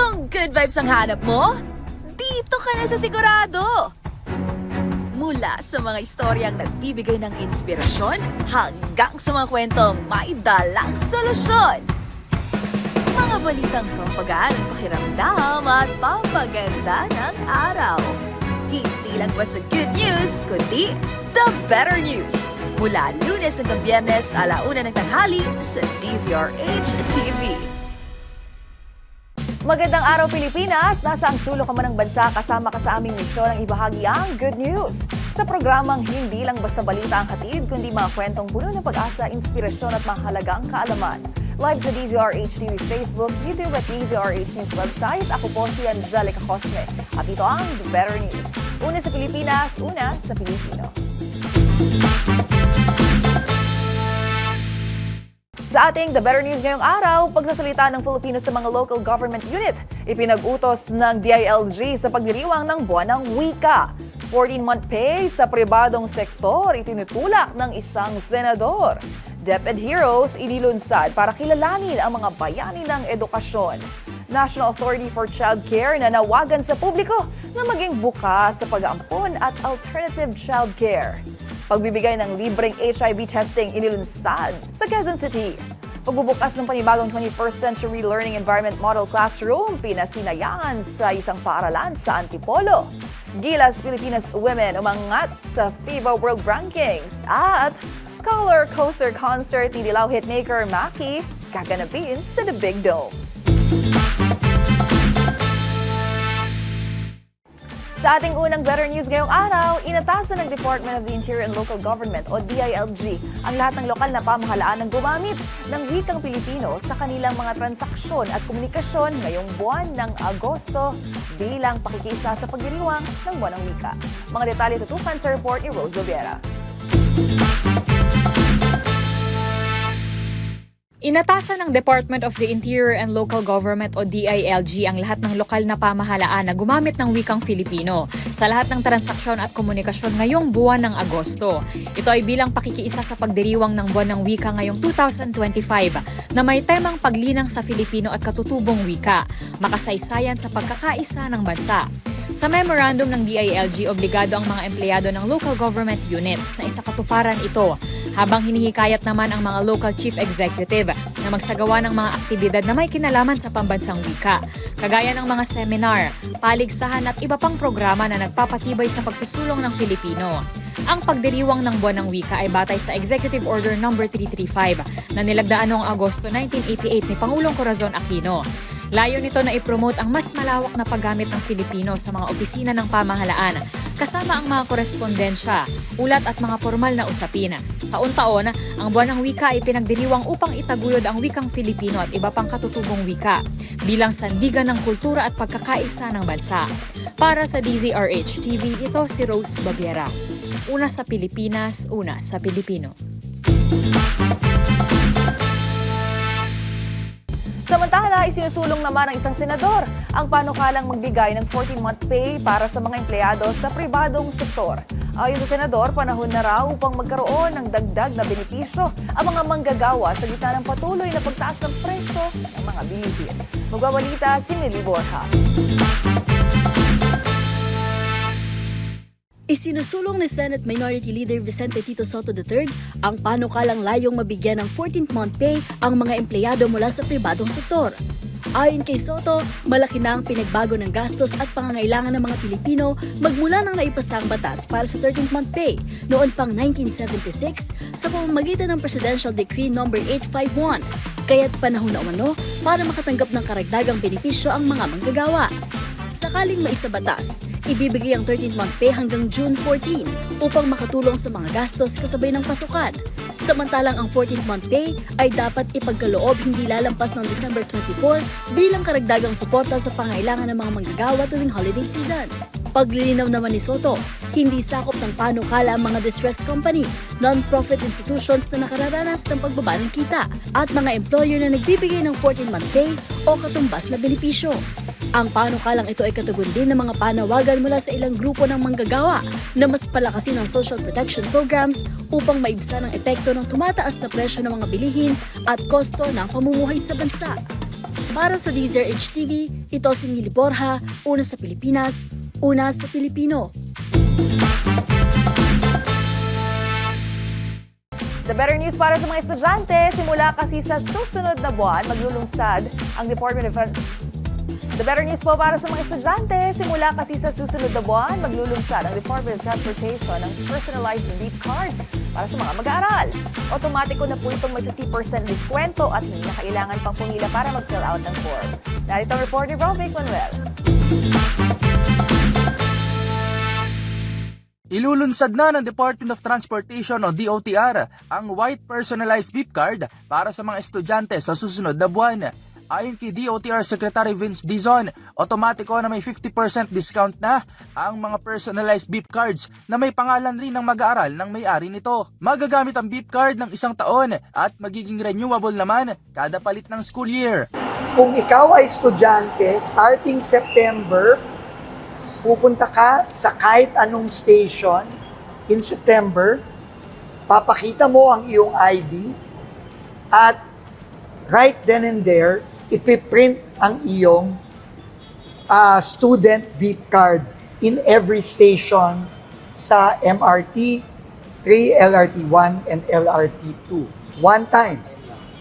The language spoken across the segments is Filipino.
Kung good vibes ang hanap mo, dito ka na sa sigurado! Mula sa mga istoryang nagbibigay ng inspirasyon hanggang sa mga kwentong may dalang solusyon. Mga balitang pampagaan pakiramdam at pampaganda ng araw. Hindi lang basta good news, kundi the better news. Mula lunes hanggang biyernes, alauna ng tanghali sa DZRH TV. Magandang araw Pilipinas! Nasa ang sulok ka man ng bansa kasama ka sa aming misyon ang ibahagi ang good news. Sa programang hindi lang basta balita ang hatid, kundi mga kwentong puno ng pag-asa, inspirasyon at mahalagang kaalaman. Live sa DZRH TV Facebook, YouTube at DZRH News website, ako po si Angelica Cosme. At ito ang The Better News. Una sa Pilipinas, una sa Pilipino. Ating The Better News ngayong araw, pagsasalita ng Filipino sa mga local government unit, ipinag-utos ng DILG sa pagdiriwang ng buwan ng wika. 14-month pay sa pribadong sektor itinutulak ng isang senador. DepEd Heroes inilunsad para kilalanin ang mga bayani ng edukasyon. National Authority for Child Care na nawagan sa publiko na maging bukas sa pag-aampon at alternative child care. Pagbibigay ng libreng HIV testing inilunsad sa Quezon City. Pagbubukas ng panibagong 21st Century Learning Environment Model Classroom, pinasinayan sa isang paaralan sa Antipolo. Gilas Pilipinas Women umangat sa FIBA World Rankings at Color Coaster Concert ni Dilaw hitmaker Maki gaganapin sa The Big Dome. Sa ating unang Better News ngayong araw, inatasan ng Department of the Interior and Local Government o DILG ang lahat ng lokal na pamahalaan ng gumamit ng wikang Pilipino sa kanilang mga transaksyon at komunikasyon ngayong buwan ng Agosto bilang pakikisa sa pagdiriwang ng buwan ng wika. Mga detalye tutukan sa report ni Rose Lobiera. Inatasan ng Department of the Interior and Local Government o DILG ang lahat ng lokal na pamahalaan na gumamit ng wikang Filipino sa lahat ng transaksyon at komunikasyon ngayong buwan ng Agosto. Ito ay bilang pakikiisa sa pagdiriwang ng buwan ng wika ngayong 2025 na may temang paglinang sa Filipino at katutubong wika, makasaysayan sa pagkakaisa ng bansa. Sa memorandum ng DILG, obligado ang mga empleyado ng local government units na isakatuparan ito habang hinihikayat naman ang mga local chief executive na magsagawa ng mga aktibidad na may kinalaman sa pambansang wika, kagaya ng mga seminar, paligsahan at iba pang programa na nagpapatibay sa pagsusulong ng Filipino. Ang pagdiriwang ng buwan ng wika ay batay sa Executive Order No. 335 na nilagdaan noong Agosto 1988 ni Pangulong Corazon Aquino. Layo nito na ipromote ang mas malawak na paggamit ng Filipino sa mga opisina ng pamahalaan, kasama ang mga korespondensya, ulat at mga formal na usapin. Taon-taon, ang buwan ng wika ay pinagdiriwang upang itaguyod ang wikang Filipino at iba pang katutubong wika bilang sandigan ng kultura at pagkakaisa ng bansa. Para sa DZRH TV, ito si Rose Babiera. Una sa Pilipinas, una sa Pilipino. Samantala, isinusulong naman ng isang senador ang panukalang magbigay ng 14-month pay para sa mga empleyado sa pribadong sektor. Ayon sa senador, panahon na raw upang magkaroon ng dagdag na benepisyo ang mga manggagawa sa gitna ng patuloy na pagtaas ng presyo ng mga bilihin. Magbabalita si Millie Borja. Isinusulong ni Senate Minority Leader Vicente Tito Soto III ang panukalang layong mabigyan ng 14th month pay ang mga empleyado mula sa pribadong sektor. Ayon kay Soto, malaki na ang pinagbago ng gastos at pangangailangan ng mga Pilipino magmula nang naipasa ang batas para sa 13th month pay noon pang 1976 sa pamamagitan ng Presidential Decree No. 851. Kaya't panahon na umano para makatanggap ng karagdagang benepisyo ang mga manggagawa. Sakaling maisabatas, ibibigay ang 13th-month pay hanggang June 14 upang makatulong sa mga gastos kasabay ng pasukan. Samantalang ang 14th-month pay ay dapat ipagkaloob hindi lalampas ng December 24 bilang karagdagang suporta sa pangailangan ng mga manggagawa tuwing holiday season. Paglilinaw naman ni Soto, hindi sakop ng panukala ang mga distressed company, non-profit institutions na nakararanas ng pagbaba ng kita, at mga employer na nagbibigay ng 14-month pay o katumbas na benepisyo. Ang panukalang ito ay katugon din ng mga panawagan mula sa ilang grupo ng manggagawa na mas palakasin ang social protection programs upang maibsa ng epekto ng tumataas na presyo ng mga bilihin at kosto ng pamumuhay sa bansa. Para sa Deezer HTV, ito si Mili Borja, una sa Pilipinas, una sa Pilipino. The better news para sa mga estudyante, simula kasi sa susunod na buwan, maglulunsad ang Department of The better news po para sa mga estudyante, simula kasi sa susunod na buwan, maglulunsad ang Department of Transportation ng personalized beep cards para sa mga mag-aaral. Otomatiko na po itong may 50% diskwento at hindi na kailangan pang pumila para mag-fill out ng form. Narito ang report ni Rovic Manuel. Ilulunsad na ng Department of Transportation o DOTR ang White Personalized Beep Card para sa mga estudyante sa susunod na buwan. Ayon kay DOTR Secretary Vince Dizon, otomatiko na may 50% discount na ang mga personalized beep cards na may pangalan rin ng mag-aaral ng may-ari nito. Magagamit ang beep card ng isang taon at magiging renewable naman kada palit ng school year. Kung ikaw ay estudyante, starting September, pupunta ka sa kahit anong station in September, papakita mo ang iyong ID at right then and there, ipiprint ang iyong ah, student beep card in every station sa MRT 3, LRT 1, and LRT 2. One time.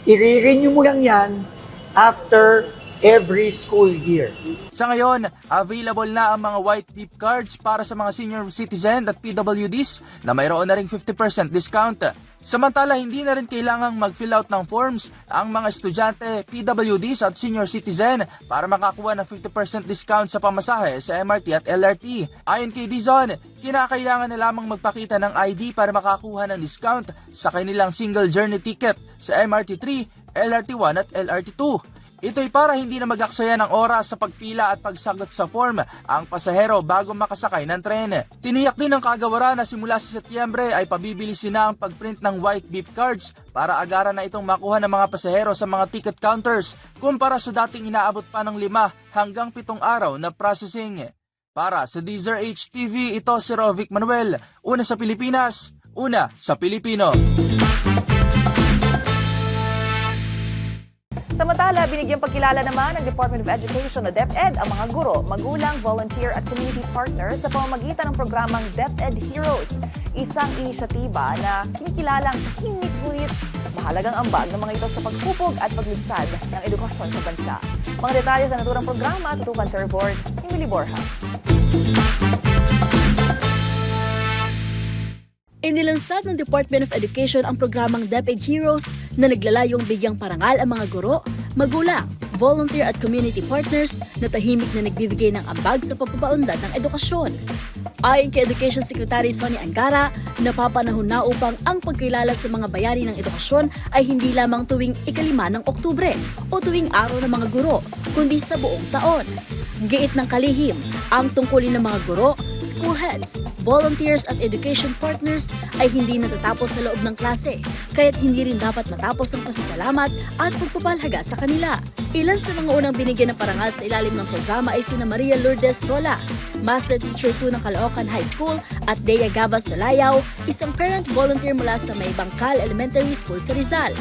I-renew mo lang yan after every school year. Sa ngayon, available na ang mga white beep cards para sa mga senior citizen at PWDs na mayroon na ring 50% discount. Samantala, hindi na rin kailangang mag-fill out ng forms ang mga estudyante, PWDs at senior citizen para makakuha ng 50% discount sa pamasahe sa MRT at LRT. Ayon kay Dizon, kinakailangan na lamang magpakita ng ID para makakuha ng discount sa kanilang single journey ticket sa MRT 3, LRT 1 at LRT 2. Ito'y para hindi na mag-aksaya ng oras sa pagpila at pagsagot sa form ang pasahero bago makasakay ng tren. Tiniyak din ng kagawaran na simula sa Setyembre ay pabibilisin na ang pagprint ng white beep cards para agaran na itong makuha ng mga pasahero sa mga ticket counters kumpara sa dating inaabot pa ng lima hanggang pitong araw na processing. Para sa Deezer HTV, ito si Rovic Manuel, una sa Pilipinas, una sa Pilipino. Binigyang pagkilala naman ng Department of Education o DepEd ang mga guro, magulang, volunteer at community partners sa pamamagitan ng programang DepEd Heroes. Isang inisyatiba na kinikilalang hindi ngunit mahalagang ambag ng mga ito sa pagpupog at paglunsad ng edukasyon sa bansa. Mga detalye sa naturang programa tutukan sa report ni Willie Borja. Inilansad ng Department of Education ang programang DepEd Heroes na naglalayong bigyang parangal ang mga guro, magulang, volunteer at community partners na tahimik na nagbibigay ng ambag sa pagpapaunlad ng edukasyon. Ayon kay Education Secretary Sonny Angara, napapanahon na upang ang pagkilala sa mga bayani ng edukasyon ay hindi lamang tuwing ikalima ng Oktubre o tuwing araw ng mga guro, kundi sa buong taon. Giit ng kalihim, ang tungkulin ng mga guro, school heads, volunteers at education partners ay hindi natatapos sa loob ng klase, kaya't hindi rin dapat matapos ang pasasalamat at pagpapalhaga sa kanila. Ilan sa mga unang binigyan ng parangal sa ilalim ng programa ay sina Maria Lourdes Rola, Master Teacher 2 ng Caloocan High School at Dea Gavas Solayaw, isang parent volunteer mula sa May Bangkal Elementary School sa Rizal.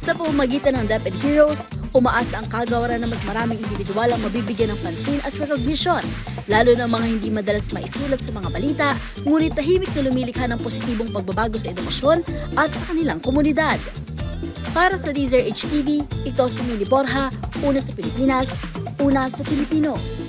Sa pamamagitan ng DepEd Heroes, umaasa ang kagawaran na mas maraming individual ang mabibigyan ng pansin at recognition, lalo na mga hindi madalas maisulat sa mga balita, ngunit tahimik na lumilikha ng positibong pagbabago sa edukasyon at sa kanilang komunidad. Para sa Deezer HTV, ito si Mili Borja, una sa Pilipinas, una sa Pilipino.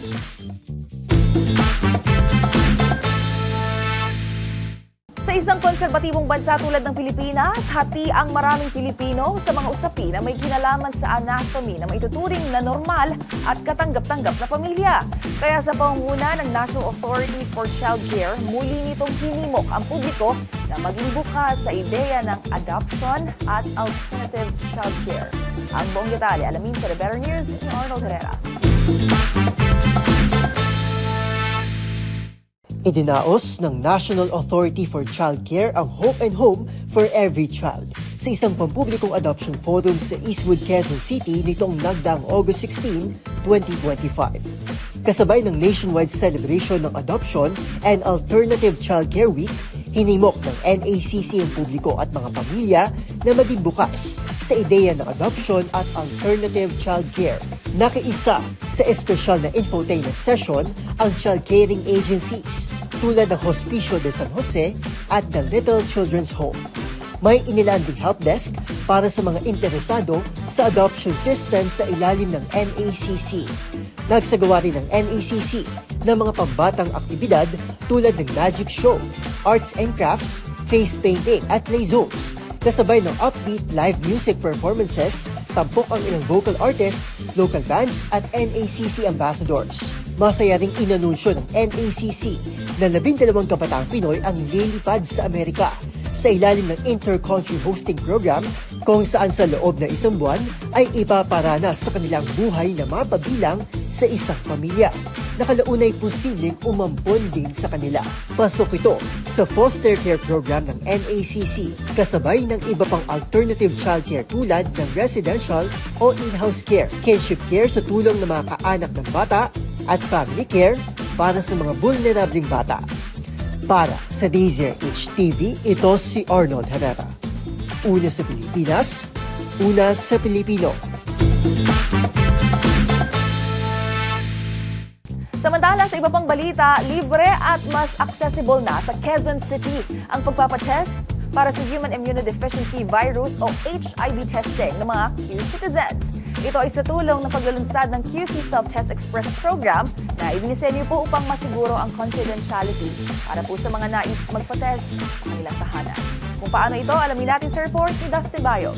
Sa isang konserbatibong bansa tulad ng Pilipinas, hati ang maraming Pilipino sa mga usapin na may kinalaman sa anatomy na maituturing na normal at katanggap-tanggap na pamilya. Kaya sa pangunguna ng National Authority for Child Care, muli nitong hinimok ang publiko na maging bukas sa ideya ng adoption at alternative child care. Ang buong detalye alamin sa The Better News ni Arnold Herrera. Idinaos ng National Authority for Child Care ang Hope and Home for Every Child sa isang pampublikong adoption forum sa Eastwood, Quezon City nitong nagdaang August 16, 2025. Kasabay ng nationwide celebration ng Adoption and Alternative Child Care Week, Hinimok ng NACC ang publiko at mga pamilya na maging bukas sa ideya ng adoption at alternative child care. Nakiisa sa espesyal na infotainment session ang child caring agencies tulad ng Hospicio de San Jose at the Little Children's Home. May inilaan ding help desk para sa mga interesado sa adoption system sa ilalim ng NACC. Nagsagawa rin ng NACC ng mga pambatang aktibidad tulad ng magic show, arts and crafts, face painting at play zones. Kasabay ng upbeat live music performances, tampok ang ilang vocal artists, local bands at NACC ambassadors. Masaya ring inanunsyo ng NACC na labindalawang kapataang Pinoy ang lilipad sa Amerika sa ilalim ng Inter-Country Hosting Program kung saan sa loob ng isang buwan ay ipaparanas sa kanilang buhay na mapabilang sa isang pamilya. Nakalaunay posibleng umampon din sa kanila. Pasok ito sa foster care program ng NACC kasabay ng iba pang alternative childcare tulad ng residential o in-house care, kinship care sa tulong ng mga kaanak ng bata at family care para sa mga vulnerableng bata. Para sa Dazer HTV, ito si Arnold Herrera. Una sa Pilipinas, una sa Pilipino. Samantala sa iba pang balita, libre at mas accessible na sa Quezon City ang pagpapatest para sa Human Immunodeficiency Virus o HIV testing ng mga Q-citizens. Ito ay sa tulong ng paglulunsad ng QC Self-Test Express program na idinisenyo po upang masiguro ang confidentiality para po sa mga nais magpa-test sa kanilang tahanan. Kung paano ito, alamin natin sa report ni Dustin Bayo.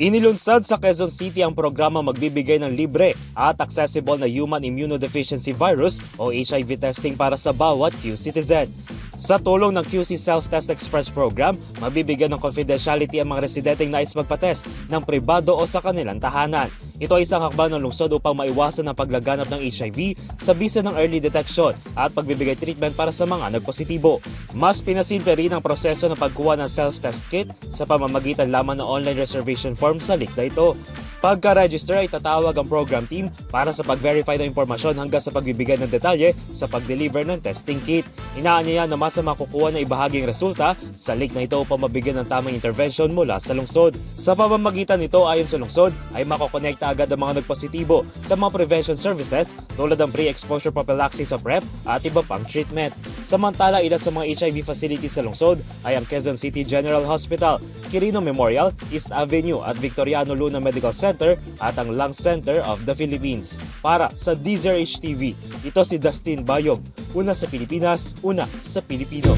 Inilunsad sa Quezon City ang programa magbibigay ng libre at accessible na Human Immunodeficiency Virus o HIV testing para sa bawat Q-citizen. Sa tulong ng QC Self-Test Express Program, mabibigyan ng confidentiality ang mga residenteng nais magpatest ng pribado o sa kanilang tahanan. Ito ay isang hakbang ng lungsod upang maiwasan ang paglaganap ng HIV sa bisa ng early detection at pagbibigay treatment para sa mga nagpositibo. Mas pinasimple rin ang proseso ng pagkuha ng self-test kit sa pamamagitan lamang ng online reservation form sa link na ito. Pagka-register ay tatawag ang program team para sa pag-verify ng impormasyon hanggang sa pagbibigay ng detalye sa pag-deliver ng testing kit. Inaanyaya na mas makukuha na ibahaging resulta sa link na ito upang mabigyan ng tamang intervention mula sa lungsod. Sa pamamagitan nito ayon sa lungsod ay makokonekta agad ang mga nagpositibo sa mga prevention services tulad ng pre-exposure prophylaxis sa PrEP at iba pang treatment. Samantala, ilan sa mga HIV facilities sa lungsod ay ang Quezon City General Hospital, Quirino Memorial, East Avenue at Victoriano Luna Medical Center at ang Lung Center of the Philippines. Para sa Deezer HTV, ito si Dustin Bayog, una sa Pilipinas, una sa Pilipino.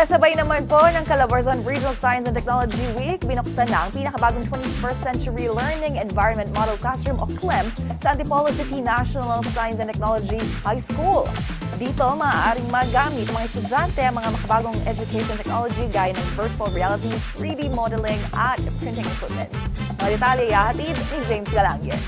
Kasabay naman po ng Calabarzon Regional Science and Technology Week, binuksan na ang pinakabagong 21st Century Learning Environment Model Classroom o CLEM sa Antipolo City National Science and Technology High School. Dito, maaaring magamit mga estudyante ang mga makabagong education technology gaya ng virtual reality, 3D modeling at printing equipments. Mga detalye ihahatid ni James Galangin.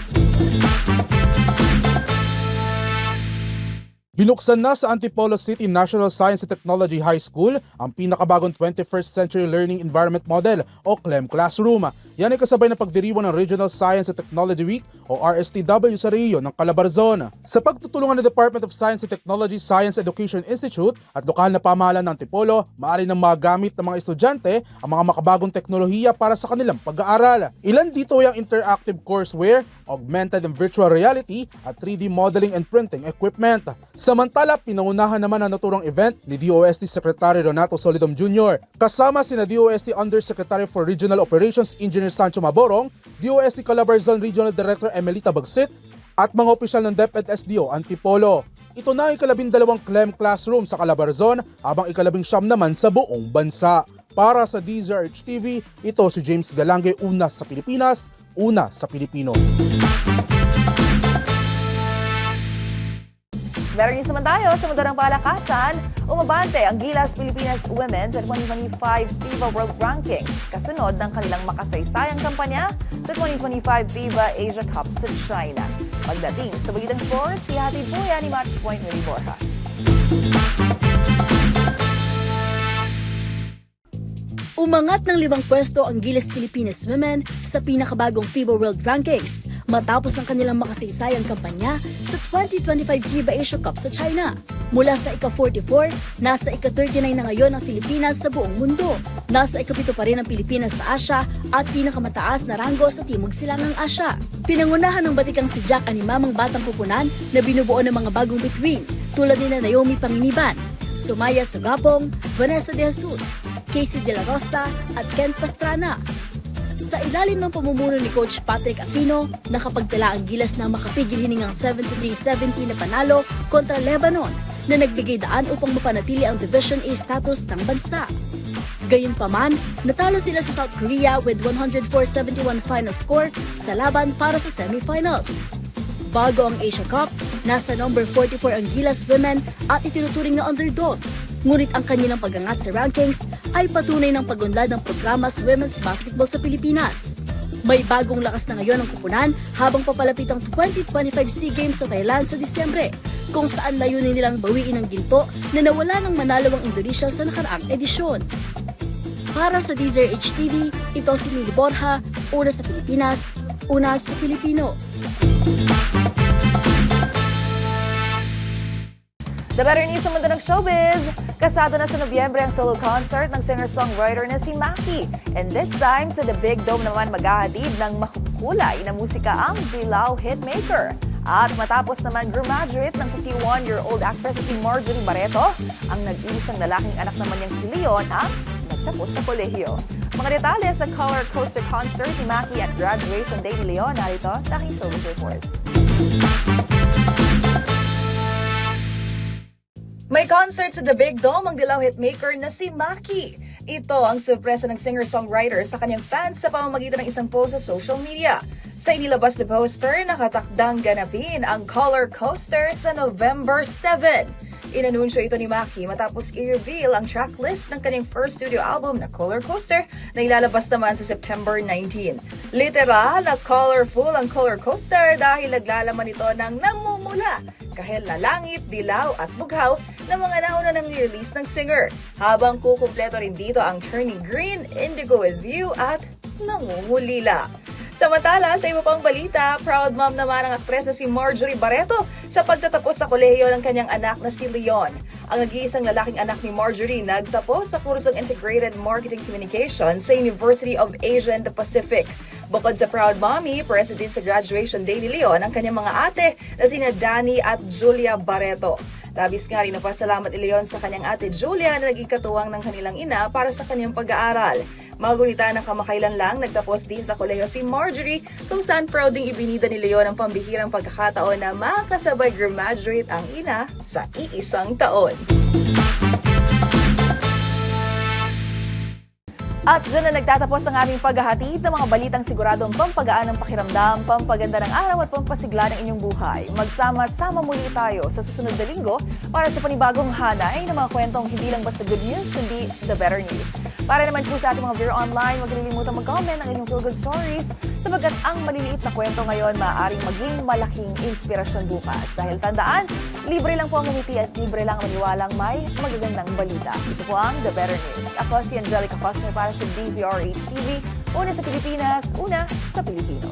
Binuksan na sa Antipolo City National Science and Technology High School ang pinakabagong 21st Century Learning Environment Model o CLEM Classroom. Yan ay kasabay ng pagdiriwang ng Regional Science and Technology Week o RSTW sa rehiyon ng Calabarzon. Sa pagtutulungan ng Department of Science and Technology Science Education Institute at lokal na pamahalaan ng Antipolo, maaari nang magamit ng mga estudyante ang mga makabagong teknolohiya para sa kanilang pag-aaral. Ilan dito ay ang interactive courseware, augmented and virtual reality at 3D modeling and printing equipment. Samantala, pinangunahan naman ang naturang event ni DOST Secretary Renato Solidum Jr. Kasama sina DOST Undersecretary for Regional Operations Engineer Sancho Maborong, DOST Calabarzon Regional Director Emelita Bagsit, at mga opisyal ng DepEd SDO Antipolo. Ito na ang ikalabindalawang CLEM classroom sa Calabarzon habang ikalabing siyam naman sa buong bansa. Para sa DZRH TV, ito si James Galange, una sa Pilipinas, una sa Pilipino. Meron news naman tayo sa mundo ng palakasan. Umabante ang Gilas Pilipinas Women sa 2025 FIBA World Rankings kasunod ng kanilang makasaysayang kampanya sa 2025 FIBA Asia Cup sa China. Pagdating sa Balitang Sports, ihatid po yan ni Matchpoint Willie Borja. Umangat ng limang pwesto ang Gilas Pilipinas Women sa pinakabagong FIBA World Rankings matapos ang kanilang makasaysayang kampanya sa 2025 FIBA Asia Cup sa China. Mula sa ika-44, nasa ika-39 na ngayon ang Pilipinas sa buong mundo. Nasa ika-7 pa rin ang Pilipinas sa Asia at pinakamataas na ranggo sa Timog Silangang Asya. Pinangunahan ng batikang si Jack ang mamang batang pupunan na binubuo ng mga bagong bituin tulad ni na Naomi Panginiban, Sumaya Sugapong, Vanessa De Jesus, Casey De La Rosa at Ken Pastrana. Sa ilalim ng pamumuno ni Coach Patrick Aquino, nakapagtala ang gilas na makapigil hiningang 73-70 na panalo kontra Lebanon na nagbigay daan upang mapanatili ang Division A status ng bansa. Gayunpaman, natalo sila sa South Korea with 104-71 final score sa laban para sa semifinals. Bago ang Asia Cup, nasa number 44 ang Gilas Women at itinuturing na underdog. Ngunit ang kanilang pagangat sa rankings ay patunay ng pagunlad ng programa sa women's basketball sa Pilipinas. May bagong lakas na ngayon ang kupunan habang papalapit ang 2025 SEA Games sa Thailand sa Disyembre, kung saan layunin nilang bawiin ang ginto na nawala ng manalo ang Indonesia sa nakaraang edisyon. Para sa Deezer HTV, ito si Mili Borja, una sa Pilipinas, una sa Pilipino. The better news sa mundo ng showbiz! Kasado na sa Nobyembre ang solo concert ng singer-songwriter na si Maki. And this time, sa The Big Dome naman maghahatid ng makukulay na musika ang Bilao Hitmaker. At matapos naman graduate ng 51-year-old actress si Marjorie Barreto, ang nag-iisang lalaking anak naman niyang si Leon ang nagtapos sa kolehiyo. Mga detalye sa Color Coaster Concert ni Maki at graduation day ni Leon narito sa aking showbiz report. May concert sa The Big Dome ang dilaw hitmaker na si Maki. Ito ang sorpresa ng singer-songwriter sa kanyang fans sa pamamagitan ng isang post sa social media. Sa inilabas na poster, nakatakdang ganapin ang Color Coaster sa November 7. Inanunsyo ito ni Maki matapos i-reveal ang tracklist ng kanyang first studio album na Color Coaster na ilalabas naman sa September 19. Literal na colorful ang Color Coaster dahil naglalaman ito ng namumula kahit lalangit, dilaw at bughaw na mga nauna ng release ng singer. Habang kukumpleto rin dito ang turning green, indigo with view at nangungulila. Samantala, sa iba pang balita, proud mom naman ang aktres na si Marjorie Barreto sa pagtatapos sa kolehiyo ng kanyang anak na si Leon. Ang nag-iisang lalaking anak ni Marjorie nagtapos sa kursong Integrated Marketing Communication sa University of Asia and the Pacific. Bukod sa proud mommy, president sa graduation day ni Leon ang kanyang mga ate na sina Danny at Julia Barreto. Labis nga rin napasalamat ni Leon sa kanyang ate Julia na naging katuwang ng kanilang ina para sa kanyang pag-aaral. Mga gunita na kamakailan lang, nagtapos din sa kolehiyo si Marjorie kung saan proud ding ibinida ni Leon ang pambihirang pagkakataon na makasabay graduate ang ina sa iisang taon. At dyan na nagtatapos ang aming paghahatid ng mga balitang siguradong pampagaan ng pakiramdam, pampaganda ng araw at pampasigla ng inyong buhay. Magsama-sama muli tayo sa susunod na linggo para sa panibagong hanay ng mga kwentong hindi lang basta good news, kundi the better news. Para naman po sa ating mga viewer online, huwag kalilimutang mag-comment ng inyong feel good stories sapagkat ang maliliit na kwento ngayon maaaring maging malaking inspirasyon bukas. Dahil tandaan, libre lang po ang umiti at libre lang ang maniwalang may magagandang balita. Ito po ang The Better News. Ako si Angelica Cosme para sa DZRH TV. Una sa Pilipinas, una sa Pilipino.